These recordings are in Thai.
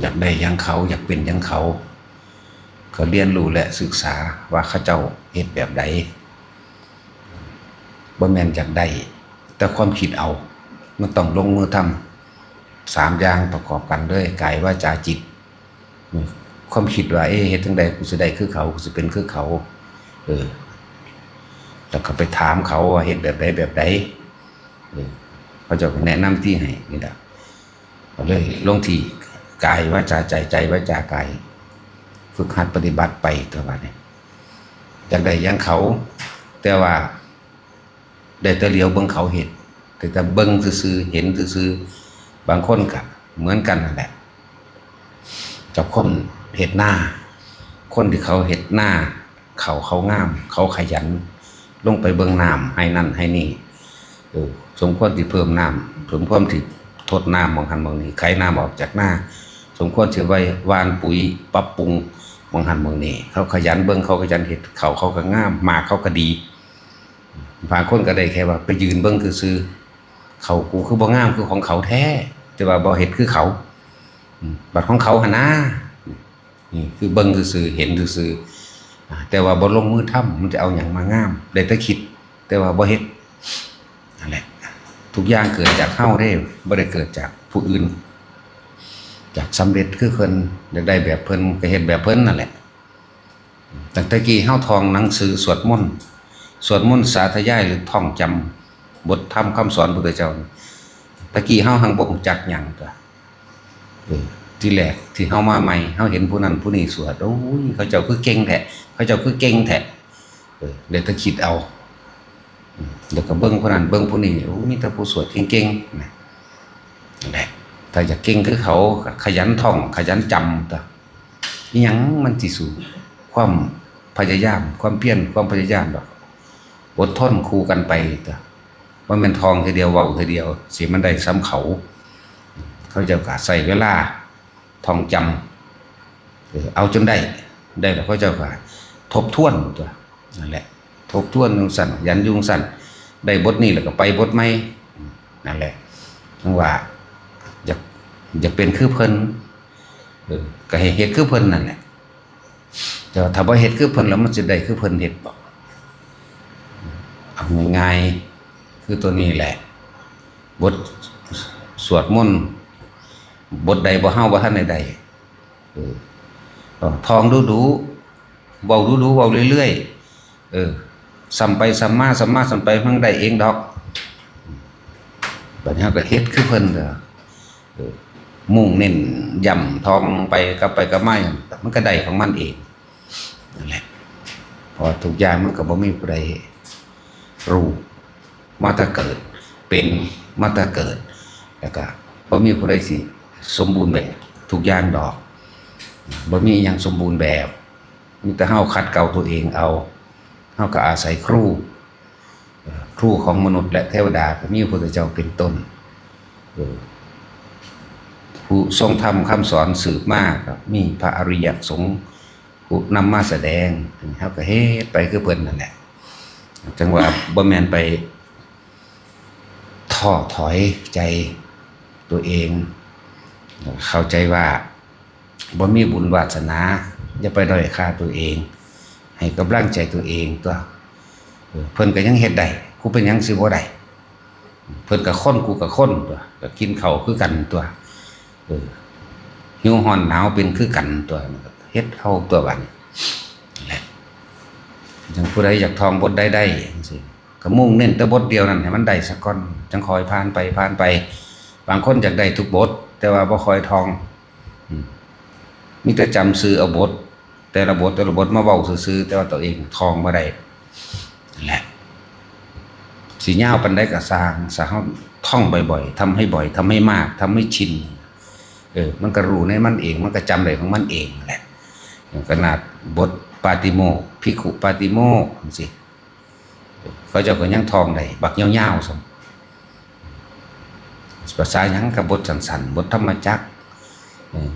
อยากได้ยังเขาอยากเป็นยังเขาก็เรียนรู้และศึกษาว่าเขาเจ้าเฮ็ดแบบใดบ่แมนอยากได้ แต่ความคิดเอา มันต้องลงมือทำสามอย่างประกอบกันเลยกายวาจาจิต ความคิดว่าเอ๊ะเฮ็ดจังใดกูสิได้คือเขากูสิเป็นคือเขา เออแล้วก็ไปถามเขาว่าเฮ็ดแบบใดแบบใดเออเขาจะแนะนำที่ให้นี่แหละเลยลงที่ กายวาจาใจใจวาจากายฝึกหัดปฏิบัติไปตัวว่าเนี่ยจากได้ยังเขา แต่ว่าได้แต่เลียวเบิ่งเขาเห็นแต่แต่เบิ่งซื่อเห็นซื่อบางคนก็เหมือนกันนั่นแหละกับคนเห็ดหน้า คนที่เขาเห็ดหน้า เขาเขางาม เขาขยัน ลงไปเบิ่งน้ำให้นั่นให้นี่สมควรที่เพิ่มน้ำสมควรที่ทดน้ำมองหันมองนี้ไขน้ำออกจากหน้า สมควรที่ไว้วานปุ๋ยปรับปรุงมองหันมองนี้เขาขยันเบิ่งเขาขยันเห็ดเขาเขาก็ง่ามมาเขาก็ดีบางคนก็ได้แค่ว่า ไปยืนเบิ่งคือซื้อเขากูคือบ่งามคือของเขาแท้ แต่ว่าบ่เห็ดคือเขาบัตรของเขาหนะนี่คือเบิ้งคือซื่อเห็นซื่อๆอ่าแต่ว่าบ่ลงมือทำมันจะเอาอย่างมาง่ามได้แต่คิด แต่ว่าบ่เฮ็ดนั่นแหละทุกอย่างเกิดจากเฮาเด้บ่ได้เกิดจากผู้อื่น จากสำเร็จคือเพิ่นอยากได้แบบเพิ่นก็เฮ็ดแบบเพิ่นนั่นแหละตั้งแต่กี้เฮาทองหนังสือสวดมนต์สวดมนต์สาธยายหรือท่องจำบทธรรมคำสอนพระพุทธเจ้าตะกี้เฮาหังบ่รู้จักหยังตัวเออที่แรกที่เฮามาใหม่เฮาเห็นผู้นั้นผู้นี้สวดโอ้ยเขาเจ้าคือเก่งแท้เขาเจ้าคือเก่งแท้เออเดี๋ยวต้องคิดเอาเดี๋ยวก็เบิ่งผู้นั้นเบิ่งผู้นี้โอ้มีแต่ผู้สวดเก่งๆนะนั่นแหละ ถ้าอยากเก่งคือเขาขยันท่อง ขยันจำตัวยังมันสิสูความพยายาม ความเพียรความพยายามดอกอดทนคู่กันไปแตัวว่ามันทองทีเดียวว้าทีเดียวสิมันได้ซ้ำเขา เขาจะกะใส่เวลาทองจำเอาจนได้ได้แล้วเขาจะกะทบทวนตัวนั่นแหละ ทบทวนยุงสั่นยันยุงสั่นได้บทนี้แล้วก็ไปบทใหม่นั่นแหละทั้งว่า อยากเป็นคือเพิ่นเออก็ให้เฮ็ดคือเพิ่นนั่นแหละแต่ว่าถ้าบ่เฮ็ดคือเพิ่นแล้วมันจะได้คือเพิ่นเฮ็ดบ่เอาง่ายๆคือตัวนี้แหละ บทสวดมนต์บทใดบ่เฮาบ่ทันใดเออทองดูดูเว้าดูดูเว้าเรื่อยๆเออซ้ำไปซ้ำมาซ้ำมาซ้ำไปมันได้เองดอกบัดนี้ก็เฮ็ดคือเพิ่นเด้อ มุ่งเน้นย่ำทองไปกับไปกับมามันก็ได้ของมันเองนั่นแหละพอทุกอย่างมันก็บ่มีผู้ใดรู้มาต่เกิด เป็นมาต่เกิด แล้วก็บ่มีผู้ใดสิ สมบูรณ์แบบทุกอย่างดอกบ่มีอหยังสมบูรณ์แบบมีแต่เฮาคัดเก่าตัวเองเอาเฮาก็อาศัยครูครูของมนุษย์และเทวดาก็มีพระพุทธเจ้าเป็นต้นเออ ผู้ทรงธรรมคำสอนสืบมากมีพระอริยสงฆ์ผู้นำมาแสดงเฮาก็เฮ็ดไปคือเพิ่นนั่นแหละจังหว่าบ่แมนไปท้อถอยใจตัวเอง เข้าใจว่าบ่มีบุญวาสนาอย่าไปด้อยค่าตัวเอง ให้กำลังใจตัวเองตัวเพิ่นก็ยังเฮ็ดได้กูเป็นยังสิบ่ได้เพิ่นก็คนกูก็คนตัวก็กินเข้าคือกันตัว เออหิวร้อนหนาวเป็นคือกันตัวเฮ็ดเอาตัวบันแหละจังผู้ใดอยากทองบทได้ได้จังซี่ก็มุ่งเน้นแต่บทเดียวนั่นให้มันได้สักก้อนจังคอยผ่านไปผ่านไป บางคนอยากได้ทุกบท แต่ว่าบ่คอยทองมีแต่จำซื้อเอาบท แต่ละบทแต่ละบทมาเว้าซื่อแต่ว่าตัวเองทองบ่ได้แหละสิยาวปานใดก็สร้างสาเฮาท่องบ่อย ๆทำให้บ่อยทำให้มากทำให้ชิน เออมันก็รู้ในมันเอง มันก็จำได้ของมันเองแหละขนาดบทปาติโมพิกุปาติโมกข์จังซี่เขาจ้าก็ยังทองได้บักยาวๆสมภาษายังกับบทสันๆบทธรรมจักร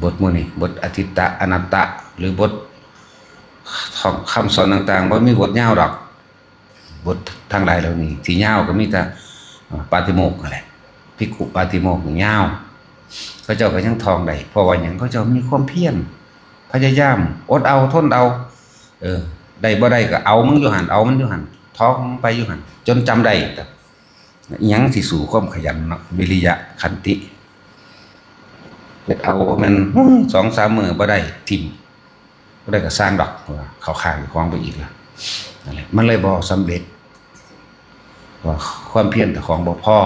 บทมูนี่บทอธิตตะอนัตตะ หรือบทองคำสอนต่างๆว่ามีบทยาวดอก บททางหลายเหล่านี้ที่ยาก็มีแต่ปาติโมกข์นั่นแหละพิกุปาติโมกข์นี่ยา เขาเจ้าก็ยังทองได้เพราะว่าหยังเขาเจ้ามีความเพียรพยายามอดเอาทนเอา เออได้บ่ได้ก็เอามันอยู่หันเอามันอยู่หันท้องไปอยู่หันจนจำได้แต่ยังสิสู่ความขยันเนาะวิริยะขันติเอามันสองสามมือบ่ได้ทิมบ่ได้ก็สร้างดอกว่าเขาข้างของไปอีกละนั่นแหละมันเลยบ่สำเร็จว่าความเพียรแต่ของบ่พ่อ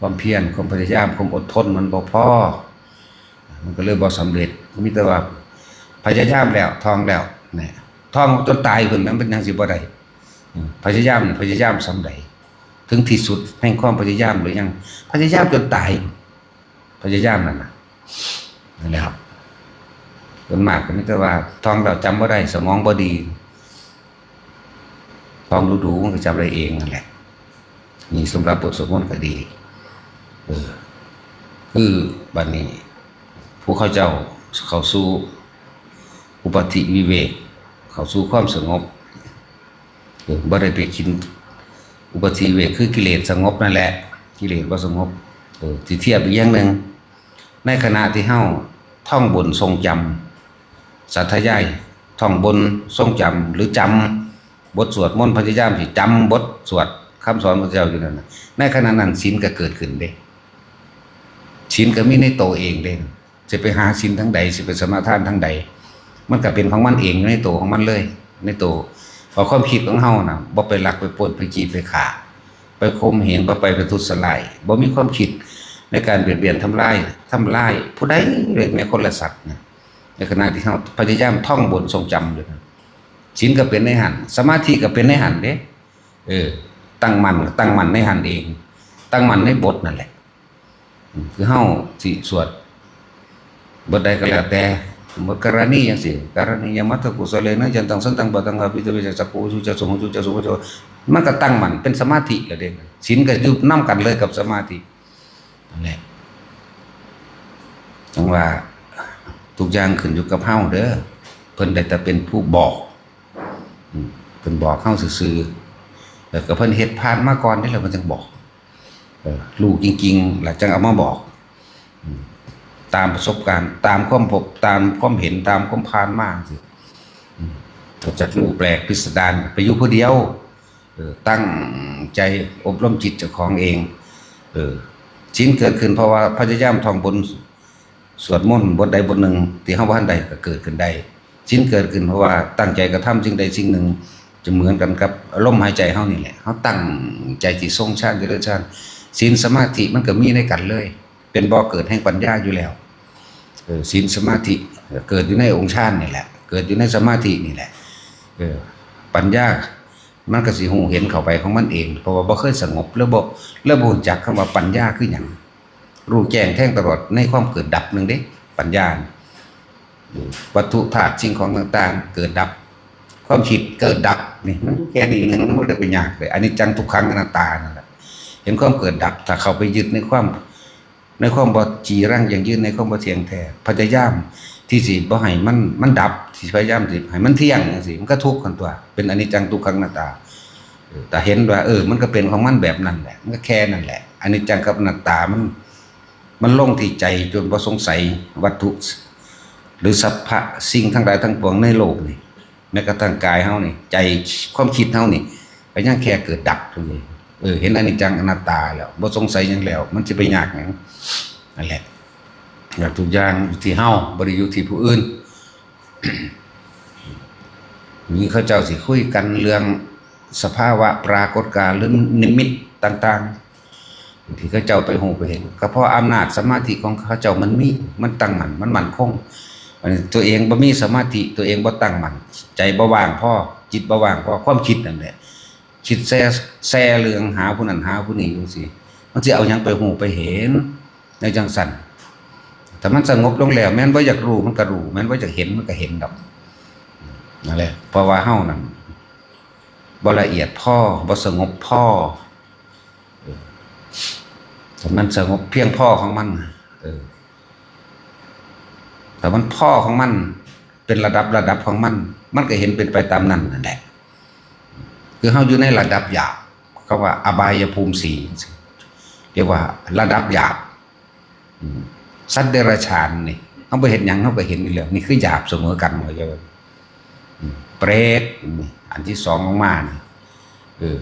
ความเพียรความพยายามความอดทนมันบ่พอมันก็เลยบ่สำเร็จมีแต่ว่าพยายามแล้วทองแล้วเนี่ยทองจนตายขึ้นมันเป็นยังสิบ่ได้พยายามพยายามสำใดถึงที่สุดแห่งความพยายามหรือยังพยายามจนตาย พยายามนั่นนะนั่นแหละครับส่วนมากก็มีแต่ว่าทองเราจำบ่ได้ สมองบ่ดีทองดูๆมันก็จำได้เองนั่นแหละนี่สำหรับบทสวดมนต์ก็ดี คือบัดนี้ ผู้เข้าเจ้าเข้าสู่อุปธิวิเวก เข้าสู่ความสงบบ่ได้ไปคิดอุปธิวิเวกคือกิเลสสงบนั่นแหละ กิเลสบ่าสงบที่เทียบอีกอย่างหนึ่งในขณะที่เฮาท่องบนทรงจำสัทยายท่องบนทรงจำหรือจำบทสวดมนต์พยายามสิจำบทสวดคำสอนพระเจ้าอยู่นั่นในขณะนั้นศีลก็เกิดขึ้นเด้ ศีลก็มีในโตวเองเด้จะไปหาศีลทั้งใดสิไปสมาทานทั้งใด มันก็เป็นของมันเองอยู่ในตัวของมันเลย ในตัวพอความคิดของเฮาน่ะบ่ไปหลักไปปล้นไปจีบไปฆ่าไปคมเหงบ่ไปประทุษร้ายบ่มีความคิดในการเบียดเบียนทำลายทำลายผู้ใดเลยแม้คนละสัตว์เนี่ยในขณะที่เฮาพยายามท่องบนทรงจำอยู่นั่นศีลก็เป็นในหันสมาธิก็เป็นในหันเด้เออตั้งมันตั้งมันในหันเอง ตั้งมันในบทนั่นแหละ คือเฮาสิสวดบทใดก็แล้วแต่บทกรณีจังซี่กรณียมัตตกุสเลนะยันตังสันตังบตังอภิตเวชจักโกสุจะสงสุจะสุโจมันก็ตั้งมันเป็นสมาธิแล้วเด้ศีลก็ยู่นํกันเลยกับสมาธินั่จังว่าทุกอย่างขึ้นอยู่กับเฮาเด้อเพิ่นได้แต่เป็นผู้บอกเพิ่นบอกเข้าซื่อๆแล้วก็เพิ่นเฮ็ดผ่านมาก่อนนี่แหละเพิ่นจึงบอก เออรู้จริงๆแล้วจังเอามาบอก ตามประสบการณ์ ตามความพบตามความเห็นตามความผ่านมาสิอืมก็จะรู้แปลกพิสดารไปอยู่ผู้เดียวตั้งใจอบรมจิตเจ้าของเอง เออชิ้นเกิดขึ้นเพราะว่าพยายามท่องบนสวดมนต์บทใดบทหนึ่งที่เฮาบ่ทันใดก็เกิดขึ้นได้ชิ้นเกิดขึ้นเพราะว่าตั้งใจกระทำสิ่งใดสิ่งหนึ่ง จะเหมือนกันกับลมหายใจเฮานี่แหละเฮาตั้งใจที่ทรงชาติเจริญชาติ ศีลสมาธิมันก็มีในกันเลย เป็นบ่อเกิดแห่งปัญญาอยู่แล้วศีลสมาธิเกิดอยู่ในองค์ชาตินี่แหละ เกิดอยู่ในสมาธินี่แหละเออปัญญามันก็สิหูเห็นเข้าไปของมันเอง เพราะว่าบ่เคยสงบแล้วบ่แล้วบ่จักคำว่าปัญญาคือหยังรู้แจ้งแท่งตลอดในความเกิดดับหนึ่งเด้ปัญญาวัตถุธาตุสิ่งของต่างๆ เกิดดับ ความคิดเกิดดับนี่แค่นี้มันไม่ได้ไปยากเลยอันนี้จังทุกครั้งอนัตตานั่นแหละ เห็นความเกิดดับถ้าเขาไปยึดในความ ในความบ่จีรังอย่างยืนในความบ่เทียงแท้พยายามที่สิบ่ให้มันมันดับที่พยายามสิให้มันเที่ยงจังซี่มันก็ทุกข์กันตัว เป็นอนิจจังทุกขังอนัตตาแต่เห็นว่า เออ มันก็เป็นของมันแบบนั้นแหละ มันก็แค่นั่นแหละอนิจจังกับอนัตตามัน มันลงที่ใจจนบ่สงสัยวัตถุ หรือสัพพะสิ่งทั้งหลายทั้งปวงในโลกนี่แม้กระทั่งกายเฮานี่ ใจความคิดเฮานี่ก็ยังแค่เกิดดับเท่านี้ เออเห็นอนิจจังอนัตตาแล้วบ่สงสัยยังแล้ว มันจะไปยากหยังนั่นแหละอยากทุกอย่างอยู่ที่เฮาบ่ได้อยู่ที่ผู้อื่นมีเขาเจ้าสิคุยกันเรื่องสภาวะปรากฏการณ์หรือนิมิตต่าง ๆ ที่เขาเจ้าไปหูไปเห็นก็เพราะอำนาจสมาธิของเขาเจ้ามันมีมันตั้งมันมันมั่นคงตัวเองบ่มีสมาธิตัวเองบ่ตั้งมันใจบ่ว่างพ่อจิตบ่ว่างพ่อความคิดนั่นแหละ คิดแซ่แซ่เรื่องหาผู้นั้นหาผู้นี้จังซี่มันสิเอาหยังไปหูไปเห็นในจังสันแต่มันสงบลงแล้ว แม้นบ่อยากรู้มันก็รู้แม้นบ่อยากเห็นมันก็เห็นดอกนั่นแหละเพราะว่าเฮานั่นบละเอียดพ่อบสงบพ่อแต่มันสงบเพียงพ่อของมันเออแต่มันพ่อของมัน เป็นระดับระดับของมัน มันก็เห็นเป็นไปตามนั้นนั่นแหละ คือเขาอยู่ในระดับหยาบเขาว่า อบายภูมิสีเรียกว่าระดับหยาบสัตว์เดรัจฉานนี่เขาไปเห็นหยังเขาก็เห็นอีกแล้วนี่คือหยาบเสมอกันเขาจะเปรตอันที่สองลงมานี่เออ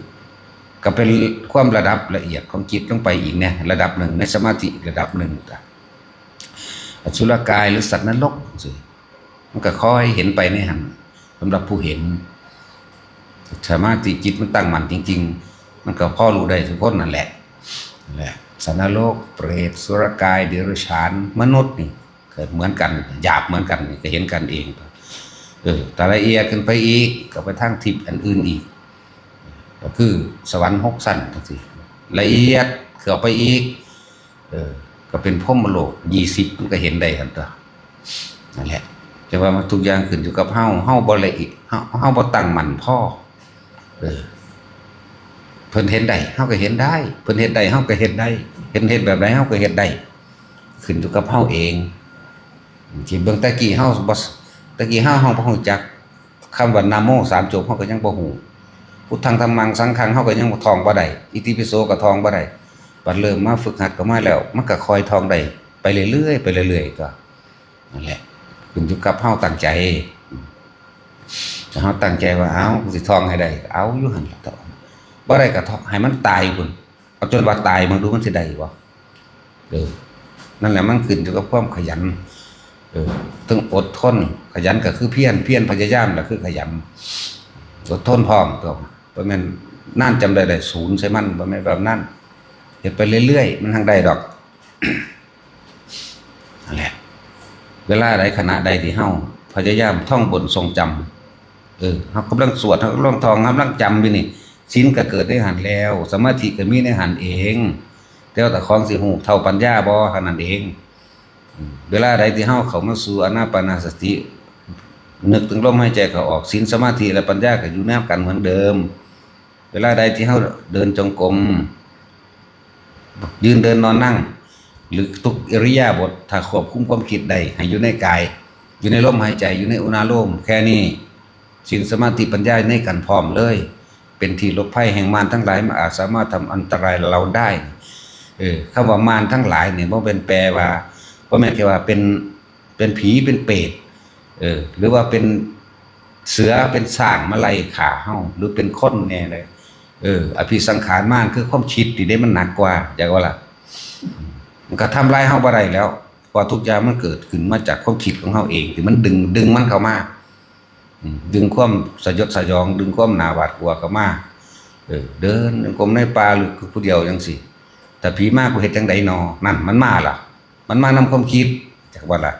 ก็เป็นความระดับละเอียดของจิตลงไปอีกเนี่ยระดับหนึ่งในสมาธิระดับหนึ่งจ้ะอสุรกายหรือสัตว์นรกสิมันก็ค่อยเห็นไปในหันสำหรับผู้เห็น สมาธิจิตมันตั้งมั่นจริง ๆ มันก็พ่อรู้ได้ทุกคนนั่นแหละนั่นแหละสัตว์นรกเปรตสุรกายเดรัจฉานมนุษย์นี่เกิดเหมือนกันหยาบเหมือนกันก็เห็นกันเองเออแต่ละเอียดขึ้นไปอีกก็ไปทางทิพย์อันอื่นอีก ก็คือสวรรค์หกสั้นทั้งสี่ละเอียดเข้าไปอีก เออ ก็เป็นพรหมโลกยี่สิบมันก็เห็นได้กันตัวนั่นแหละจะว่ามันทุกอย่างขึ้นอยู่กับเฮาเฮาบ่ละเอียดเฮาเฮาบ่ตั้งมันพ่อ เออเพิ่นเห็นได้เฮาก็เห็นได้ เพิ่นเฮ็ดได้เฮาก็เฮ็ดได้ เห็นเฮ็ดแบบใดเฮาก็เฮ็ดได้ ขึ้นอยู่กับเฮาเองที่เบิ่งตะกี้เฮาบ่ตะกี้เฮาเฮาบ่ฮู้จักคำว่านะโมสามจบเฮาก็ยังบ่ฮู้พุทธังธรรมังสังฆังเฮาก็ยังท่องบ่ได้อิติปิโสก็ท่องบ่ได้บัดเริ่มมาฝึกหัดก็มาแล้วมันก็คอยท่องได้ไปเรื่อยๆไปเรื่อยๆก็นั่นแหละขึ้นอยู่กับเฮาตั้งใจ เฮาตั้งใจว่าเอ้าสิท่องให้ได้เอาอยู่หันล่ะท่อบ่ได้ก็ท่องให้มันตายพุ่นเอาจนว่าตายมันดูมันสิได้บ่เออนั่นแหละมันขึ้นอยู่กับความขยัน เออต้องอดทน ขยันก็คือเพียรเพียรพยายามก็คือขยัน อดทนพร้อมตัวบ่แม่นนั่นจำได้ได้ศูนย์ใช่มันบ่แม่นแบบนั้นเฮ็ดไปเรื่อยๆมันทางใดดอกนั่นแหละเวลาใดขณะใดที่เฮาพยายามท่องบนทรงจำ เออเฮากำลังสวดเฮากำลังทองกำลังจำอยู่นี่ศีลก็เกิดได้หันแล้ว สมาธิก็มีในหันเองแต่ว่าแต่ของสิฮู้เท่าปัญญาบ่เท่านั้นเอง เวลาใดที่เฮาเขามาสู่อานาปานสติ นึกถึงลมหายใจเขาออกศีลสมาธิและปัญญาก็อยู่แนบกันเหมือนเดิม เวลาใดที่เฮาเดินจงกรมยืนเดินนอนนั่ง หรือทุกอิริยาบถถ้าควบคุมความคิดได้ให้อยู่ในกาย อยู่ในลมหายใจอยู่ในอุณาโลมแค่นี้ ศีลสมาธิปัญญาในกันพร้อมเลย เป็นที่ลบภัยแห่งมารทั้งหลายมันอาจสามารถทำอันตรายเราได้เออคำว่ามารทั้งหลายเนี่ยบ่เป็นแปลว่าบ่แม่แค่ว่าเป็นเป็นผีเป็นเปรตเออหรือว่าเป็นเสือเป็นสร้างมาไล่ขาเฮาหรือเป็นคนแน่เลยเอออภิสังขารมากคือความคิดที่ได้มันหนักกว่าอยากว่าล่ะมันก็ทำลายเฮาบ่ได้แล้วเพราะทุกอย่างมันเกิดขึ้นมาจากความคิดของเฮาเองที่มันดึงดึงมันเข้ามา ดึงความสยดสยอง ดึงความหนาหวาดกลัวเข้ามาเออเดินกรมในป่าหรือผู้เดียวจังซี่แต่ผีมากกูเฮ็ดจังไดนอนั่นมันมาล่ะ มันมานำความคิดจากว่าล่ะ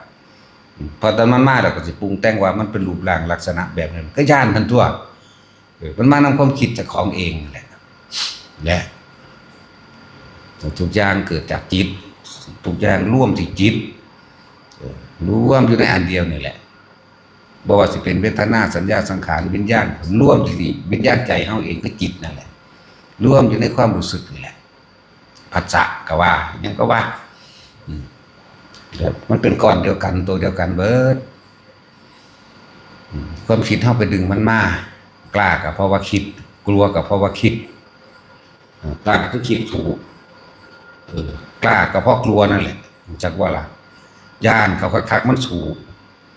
พอตอนมันมาเราก็สิปรุงแต่งว่ามันเป็นรูปร่างลักษณะแบบนั้นก็ย่านทันตัวมันมานำความคิดจากของเองแหละและทุกอย่างเกิดจากจิตทุกอย่างร่วมที่จิตร่วมอยู่ในอันเดียวนี่แหละ บ่ว่าสิเป็นเวทนาสัญญาสังขารวิญญาณร่วมที่นี่วิญญาณใจเฮาเองก็จิตนั่นแหละร่วมอยู่ในความรู้สึกนี่แหละผัสสะก็ว่ายังก็ว่ามันเป็นก้อนเดียวกันตัวเดียวกันเบิดอืมความคิดเข้าไปดึงมันมากล้ากับเพราะว่าคิด กลัวกับเพราะว่าคิดกล้าก็คิดถูกกล้าก็เพราะกลัวนั่นแหละจักว่าล่ะย่านเขาคักๆมันสูง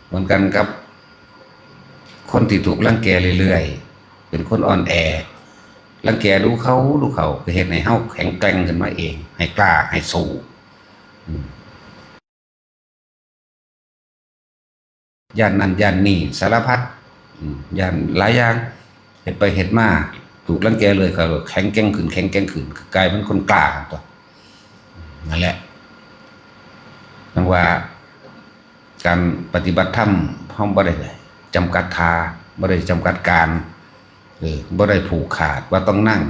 เหมือนกันกับ คนที่ถูกรังแกเรื่อยๆ เป็นคนอ่อนแอรังแกดูเขาดูเขาก็เห็นให้เฮาแข็งแกร่งขึ้นมาเอง ให้กล้าให้สู้ย่านนั้นย่านนี่สารพัดย่านหลายอย่างเห็ดไปเห็ดมาถูกรังแกเลยก็แข็งแกร่งขึ้นแข็งแกร่งขึ้นกลายเป็นคนกล้าตัวนั่นแหละนังว่าการปฏิบัติธรรมห้องบ่ได้ จำกัดทาบ่ได้จำกัดการเออบ่ได้ผูกขาดว่าต้องนั่ง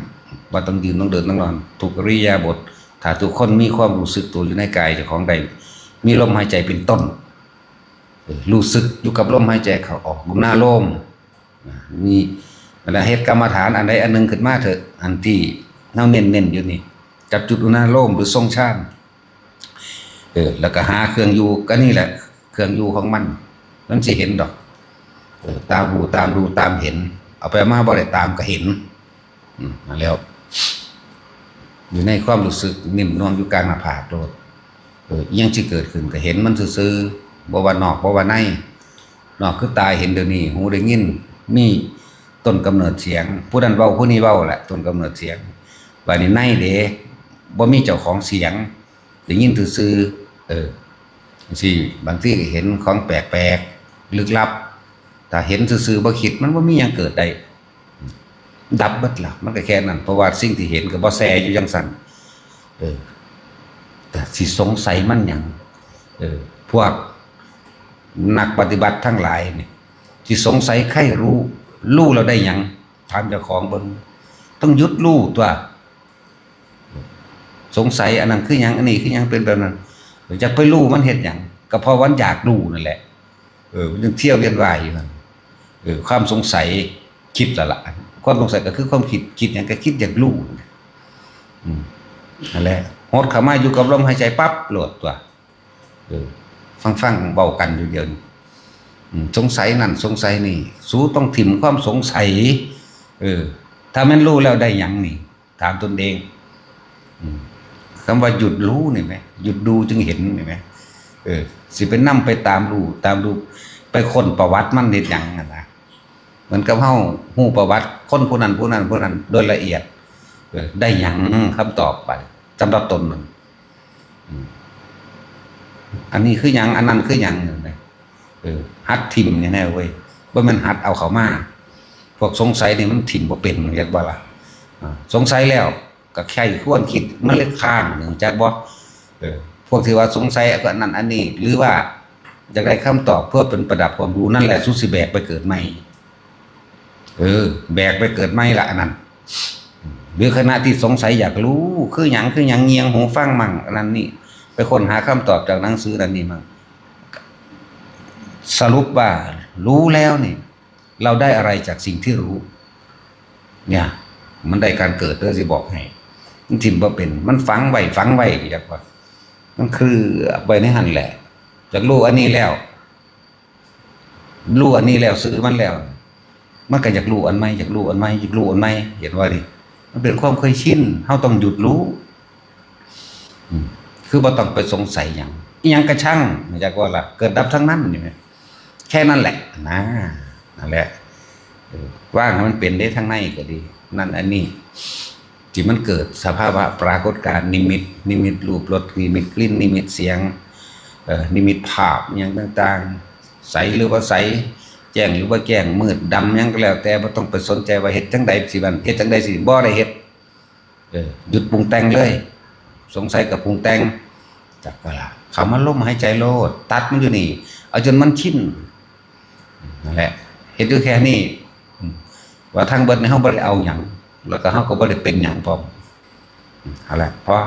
ว่าต้องยืนต้องเดินต้องนอน ทุกริยาบทถ้าทุกคนมีความรู้สึกตัวอยู่ในกายเจ้าของใดมีลมหายใจเป็นต้นรู้สึกอยู่กับลมหายใจเขาออกกุมหน้าลมมีเวลาเฮ็ดกรรมฐานอันใดอันหนึ่งขึ้นมาเถอะ อันที่เน่าเน้นเน้นอยู่นี่จับจุดอุณาโลมหรือทรงชาติเออแล้วก็หาเครื่องอยู่ก็นี่แหละ เครื่องอยู่ของมันมันสิเห็นดอก ตามรู้ตามรู้ตามเห็น เอาไปมาบ่ได้ตามก็เห็นมนั่นแล้ว อยู่ในความรู้สึกนิ่มนวลอยู่กลางหน้าผากโลดเออยังสิเกิดขึ้นก็เห็นมันซื่อๆบ่ว่านอกบ่ว่าในนอกคือตาเห็นเดี๋ยวนี้หูได้ยินมีต้นกำเนิดเสียง ผู้นั้นเว้าผู้นี้เว้าแหละต้นกำเนิดเสียงบัดนี้ในเด้บ่มีเจ้าของเสียงได้ยินซื่อๆเออสิบางทีก็เห็นของแปลกๆลึกลับ ถ้าเห็นซื่อๆบ่คิดมันบ่ามียังเกิดได้ดับบิดละมันก็แค่นั้นเพราะว่าสิ่งที่เห็นก็บ่แซอยู่จังซั่นเออ แต่สิสงสัยมันยังเออ พวกนักปฏิบัติทั้งหลายเนี่ยสิสงสัยใครรู้ รู้เราได้ยังถามเจ้าของเบิ่งต้องยุดรู้ตัว สงสัยอันนั้นคือยังอันนี้คือยังเป็นแบบนั้นอยากไปรู้มันเฮ็ดหยังก็เพราะวันอยากรู้นั่นแหละเออมันยังเที่ยวเวียนวายอยู่นั่น เออความสงสัยคิดละละความสงสัยก็คือความคิดคิดอย่างก็คิดอย่ากรู้อืมนั่นแหละหดขามาอยู่กับลมหายใจปั๊บโหลดตัวเออฟังฟังๆเบากันอยู่เดียวสงสัยนั่นสงสัยนี่ สู้ต้องถิ่มความสงสัย เออ ถ้าแม่นรู้แล้วได้ยังนี่ ถามตนเองคำว่าหยุดรู้นี่ไหมหยุดดูจึงเห็นนี่ไหมเออ สิไปนั่ไปตามดูตามดูไปค้นประวัติมันเด็ดยังอะนะ มือนกับเฮาฮู้ประวัติคนผู้นั้นผู้นั้นผู้นั้นโดยละเอียดได้ยังคำตอบไปสำหรับตนมันอันนี้คือยังอันนั้นคือยังเนี่ยเออหัดทิมเนี่ยแน่เว้ยว่ามันหัดเอาเขามาพวกสงสัยนี่มันถิ่มบ่เป็นเรียกว่าล่ะสงสัยแล้วก็แค่ควรคิดมันเลยข้างหนึ่งจากบ่เออพวกที่ว่าสงสัยก็อันนั้นอันนี้ หรือว่าอยากได้คำตอบเพื่อเป็นประดับความรู้นั่นแหละสุสิแบกไปเกิดใหม่ เออ แบกไปเกิดใหม่ละนนั้นหรือขณะที่สงสัยอยากรู้ คือหยังคือหยังเงียงหูฟังมั่งอันนั้นนี่ไปค้นหาคำตอบจากหนังสือนั่นนี่มั่งสรุปว่า รู้แล้วนี่ เราได้อะไรจากสิ่งที่รู้ เนี่ย มันได้การเกิดเด้อสิบอกให้มันทิมบ่เป็น มันฝังไว้ฝังไว้อยากว่า มันคือไว้ในหันแหละ จากรู้อันนี้แล้วรู้อันนี้แล้วซื้อมันแล้ว มันก็อยากรู้อันใหม่อยากรู้อันใหม่อยากรู้อันใหม่เห็นว่าดิมันเป็นความเคยชินเฮาต้องหยุดรู้คือบ่ต้องไปสงสัยหยังอีหยังกระช่างอยากว่าล่ะ เกิดดับทั้งนั้นนี่แหมแค่นั้นแหละนะนั่นแหละว่างให้มันเป็นได้ทั้งในก็ดี นั่นอันนี้ที่มันเกิดสภาวะปรากฏการณ์นิมิต นิมิตรูปรสนิมิตกลิ่นนิมิตเสียงเอ่อนิมิตภาพอย่างต่าง ๆ ใสหรือว่าใส แจ้งหรือว่าแจ้งมืดดำยังก็แล้ว แต่ว่าต้องไปสนใจว่าเห็ดจังใดสิบันเห็ดจังใดสิบ่ได้เห็ดหยุดปรุงแต่งเลย สงสัยกับปรุงแต่งจักก็ละคำว่าล้มหายใจโลด ตัดมันอยู่นี่ เอาจนมันชินนั่นแหละ เห็นด้วแค่นี้ว่าทางเบิดในห้องบริเอาอย่างแล้วก็ห้องก็บริเป็นอย่างพอมอะไรพอ